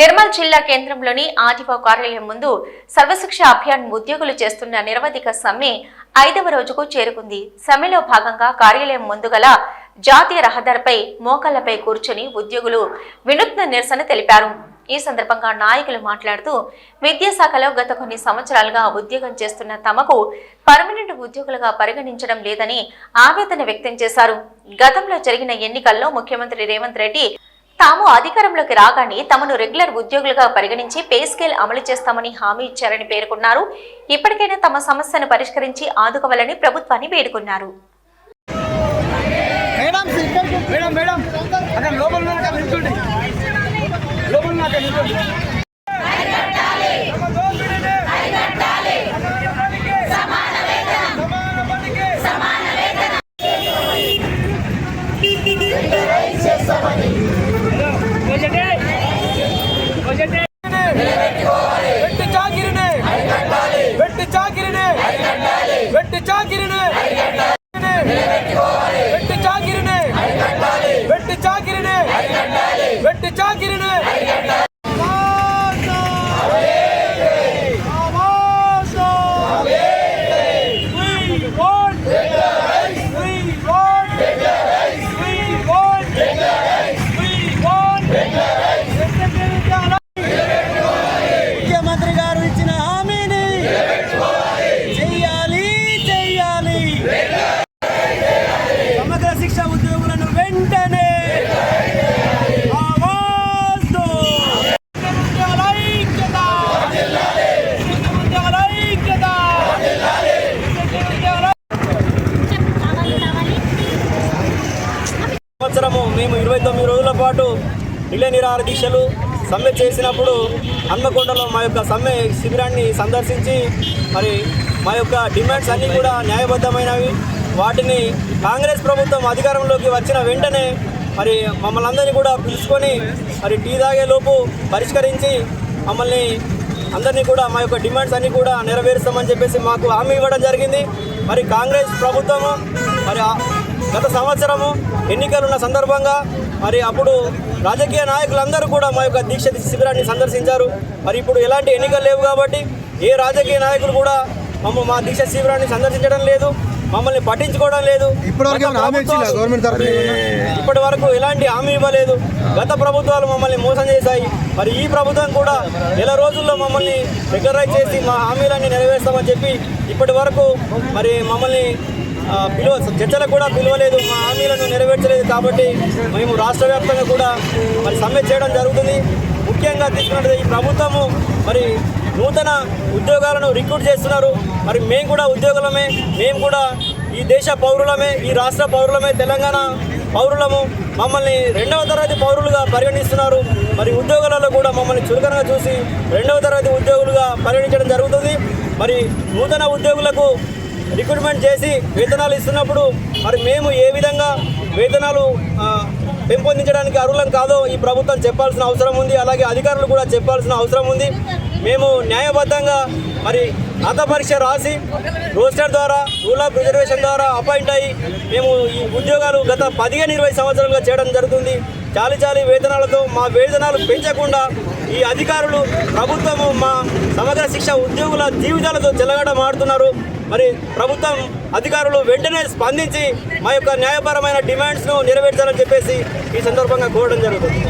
నిర్మల్ జిల్లా కేంద్రంలోని ఆర్టీఓ కార్యాలయం ముందు సర్వశిక్ష అభియాన్ ఉద్యోగులు చేస్తున్న నిరవధిక సమ్మె ఐదవ రోజుకు చేరుకుంది. సమ్మెలో భాగంగా కార్యాలయం ముందు గల జాతీయ రహదారిపై మోకాళ్ళపై కూర్చొని ఉద్యోగులు వినూత్న నిరసన తెలిపారు. ఈ సందర్భంగా నాయకులు మాట్లాడుతూ విద్యాశాఖలో గత కొన్ని సంవత్సరాలుగా ఉద్యోగం చేస్తున్న తమకు పర్మనెంట్ ఉద్యోగులుగా పరిగణించడం లేదని ఆవేదన వ్యక్తం చేశారు. గతంలో జరిగిన ఎన్నికల్లో ముఖ్యమంత్రి రేవంత్ రెడ్డి తాము అధికారంలోకి రాగానే తమను రెగ్యులర్ ఉద్యోగులుగా పరిగణించి పే స్కేల్ అమలు చేస్తామని హామీ ఇచ్చారని పేర్కొన్నారు. ఇప్పటికైనా తమ సమస్యను పరిష్కరించి ఆదుకోవాలని ప్రభుత్వాన్ని వేడుకున్నారు. మేడం మేడం ముఖ్యమంత్రి ముప్పై తొమ్మిది రోజుల పాటు రిలే నిరాహార దీక్షలు సమ్మె చేసినప్పుడు హన్మకొండలో మా యొక్క సమ్మె శిబిరాన్ని సందర్శించి మరి మా యొక్క డిమాండ్స్ అన్నీ కూడా న్యాయబద్ధమైనవి. వాటిని కాంగ్రెస్ ప్రభుత్వం అధికారంలోకి వచ్చిన వెంటనే మరి మమ్మల్ని అందరినీ కూడా పిలుచుకొని మరి టీ తాగేలోపు పరిష్కరించి మమ్మల్ని అందరినీ కూడా మా యొక్క డిమాండ్స్ అన్నీ కూడా నెరవేరుస్తామని చెప్పేసి మాకు హామీ ఇవ్వడం జరిగింది. మరి కాంగ్రెస్ ప్రభుత్వము మరి గత సంవత్సరము ఎన్నికలున్న సందర్భంగా మరి అప్పుడు రాజకీయ నాయకులందరూ కూడా మా యొక్క దీక్ష శిబిరాన్ని సందర్శించారు. మరి ఇప్పుడు ఎలాంటి ఎన్నికలు లేవు కాబట్టి ఏ రాజకీయ నాయకులు కూడా మమ్మ మా దీక్ష శిబిరాన్ని సందర్శించడం లేదు మమ్మల్ని పట్టించుకోవడం లేదు. ఇప్పటి వరకు ఎలాంటి హామీ ఇవ్వలేదు. గత ప్రభుత్వాలు మమ్మల్ని మోసం చేశాయి. మరి ఈ ప్రభుత్వం కూడా నెల రోజుల్లో మమ్మల్ని రెగ్యులరైజ్ చేసి మా హామీలన్నీ నెరవేర్స్తామని చెప్పి ఇప్పటి వరకు మరి మమ్మల్ని పిలువ చర్చలకు కూడా పిలవలేదు మా హామీలను నెరవేర్చలేదు కాబట్టి మేము రాష్ట్ర వ్యాప్తంగా కూడా మరి సమ్మె చేయడం జరుగుతుంది. ముఖ్యంగా తీసుకున్నట్టు ఈ ప్రభుత్వము మరి నూతన ఉద్యోగాలను రిక్రూట్ చేస్తున్నారు. మరి మేము కూడా ఉద్యోగులమే మేము కూడా ఈ దేశ పౌరులమే ఈ రాష్ట్ర పౌరులమే తెలంగాణ పౌరులము. మమ్మల్ని రెండవ తరగతి పౌరులుగా పరిగణిస్తున్నారు. మరి ఉద్యోగాలలో కూడా మమ్మల్ని చులకనగా చూసి రెండవ తరగతి ఉద్యోగులుగా పరిగణించడం జరుగుతుంది. మరి నూతన ఉద్యోగులకు రిక్రూట్మెంట్ చేసి వేతనాలు ఇస్తున్నప్పుడు మరి మేము ఏ విధంగా వేతనాలు పెంపొందించడానికి అర్హులం కాదో ఈ ప్రభుత్వం చెప్పాల్సిన అవసరం ఉంది. అలాగే అధికారులు కూడా చెప్పాల్సిన అవసరం ఉంది. మేము న్యాయబద్ధంగా మరి అత పరీక్ష రాసి రోస్టర్ ద్వారా రూల్ ఆఫ్ రిజర్వేషన్ ద్వారా అపాయింట్ అయ్యి మేము ఈ ఉద్యోగాలు గత పదిహేను ఇరవై సంవత్సరాలుగా చేయడం జరుగుతుంది. చాలి చాలి వేతనాలతో మా వేతనాలు పెంచకుండా ఈ అధికారులు ప్రభుత్వము మా సమగ్ర శిక్ష ఉద్యోగుల జీవితాలతో చెలగడం ఆడుతున్నారు మరి ప్రభుత్వం అధికారులు వెంటనే స్పందించి మా యొక్క న్యాయపరమైన డిమాండ్స్ను నెరవేర్చాలని చెప్పేసి ఈ సందర్భంగా కోరడం జరుగుతుంది.